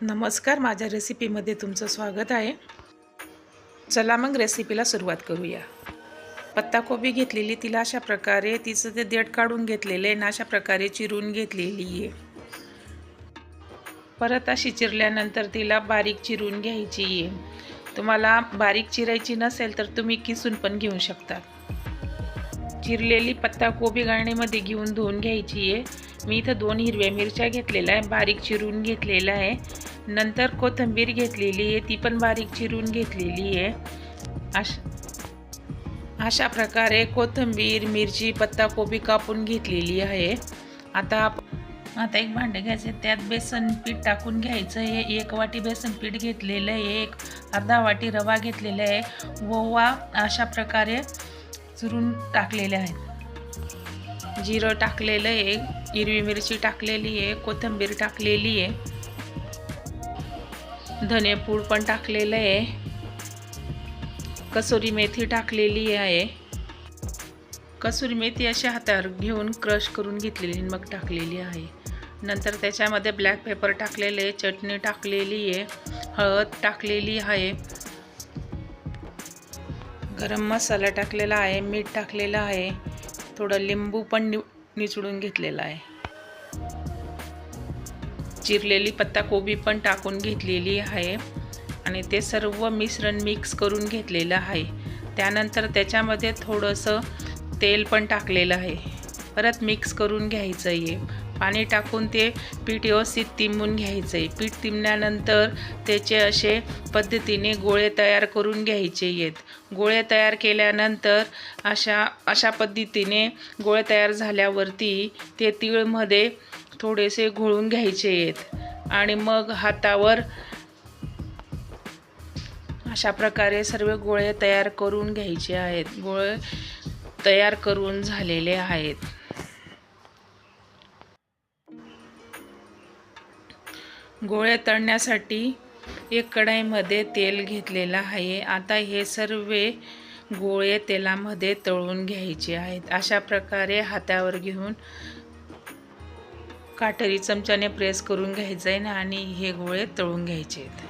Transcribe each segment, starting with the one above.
नमस्कार माझ्या रेसिपीमध्ये तुमचं स्वागत आहे. चला मग रेसिपीला सुरुवात करूया. पत्ताकोबी घेतलेली तिला अशा प्रकारे तिचं ते देठ काढून घेतलेलं आहे ना अशा प्रकारे चिरून घेतलेली आहे. परत अशी चिरल्यानंतर तिला बारीक चिरून घ्यायची आहे. तुम्हाला बारीक चिरायची नसेल तर तुम्ही किसून पण घेऊ शकता. चिरलेली पत्ताकोबी गाळणीमध्ये घेऊन धुवून घ्यायची आहे. मी इथं दोन हिरव्या मिरच्या घेतलेल्या आहे. बारीक चिरून घेतलेल्या आहे. नंतर कोथिंबीर घेतलेली आहे. ती पण बारीक चिरून घेतलेली आहे. अश अशा प्रकारे कोथिंबीर मिरची पत्ताकोबी कापून घेतलेली आहे. आता आता एक भांडं घ्यायचं त्यात बेसन पीठ टाकून घ्यायचं आहे. एक वाटी बेसन पीठ घेतलेलं आहे. एक अर्धा वाटी रवा घेतलेला आहे. ओवा अशा प्रकारे चुरून टाकलेले आहेत. जिरं टाकलेलं आहे हिरवी मिरची टाकलेली आहे कोथिंबीर टाकलेली आहे. धनेपूड पण टाकलेलं आहे. कसुरी मेथी टाकलेली आहे. कसुरी मेथी अशा हातावर घेऊन क्रश करून घेतलेली मग टाकलेली आहे. नंतर त्याच्यामध्ये ब्लॅक पेपर टाकलेले आहे चटणी टाकलेली आहे हळद टाकलेली आहे. गरम मसाला टाकलेला आहे मीठ टाकलेलं आहे. थोडं लिंबू पण नि निचडून घेतलेला आहे. चिरलेली पत्ताकोबी पण टाकून घेतलेली आहे आणि ते सर्व मिश्रण मिक्स करून घेतलेलं आहे. त्यानंतर त्याच्यामध्ये थोडंसं तेल पण टाकलेलं आहे. परत मिक्स करून घ्यायचं आहे पाणी टाकून ते पीठ व्यवस्थित तिंबून घ्यायचं आहे पीठ तिंबल्यानंतर त्याचे असे पद्धतीने गोळे तयार करून घ्यायचे आहेत गोळे तयार केल्यानंतर अशा अशा पद्धतीने गोळे तयार झाल्यावरती ते तीळमध्ये थोडेसे घोळून घ्यायचे आहेत आणि मग हातावर अशा प्रकारे सर्व गोळे तयार करून घ्यायचे आहेत. गोळे तयार करून झालेले आहेत. गोळे तळण्यासाठी एक कढाईमध्ये तेल घेतलेलं आहे. आता हे सर्व गोळे तेलामध्ये तळून घ्यायचे आहेत. अशा प्रकारे हातावर घेऊन काटरी चमच्याने प्रेस करून घ्यायचं आहे ना आणि हे गोळे तळून घ्यायचे आहेत.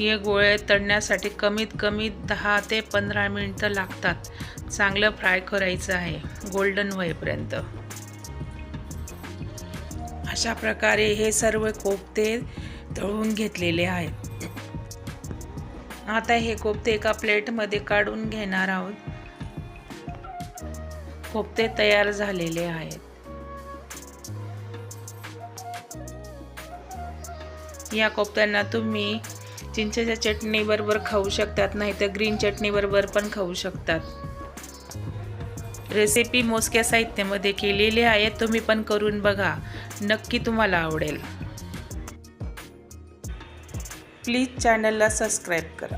हे गोळे तळण्यासाठी कमीत कमी दहा ते पंधरा मिनटं लागतात. चांगलं फ्राय करायचं आहे. गोल्डन होईपर्यंत. अशा प्रकारे हे सर्व कोफते तळून घेतलेले आहेत आता हे कोफते एका प्लेटमध्ये काढून घेणार आहोत. कोफते तयार झालेले आहेत. या कोफ्त्यांना तुम्ही चिंचेच्या चटणीबरोबर खाऊ शकतात नाही तर ग्रीन चटणीबरोबर पण खाऊ शकतात. रेसिपी मोजक्या साहित्यामध्ये केलेली आहे तुम्ही पण करून बघा. नक्की तुम्हाला आवडेल. प्लीज चॅनलला सबस्क्राईब करा.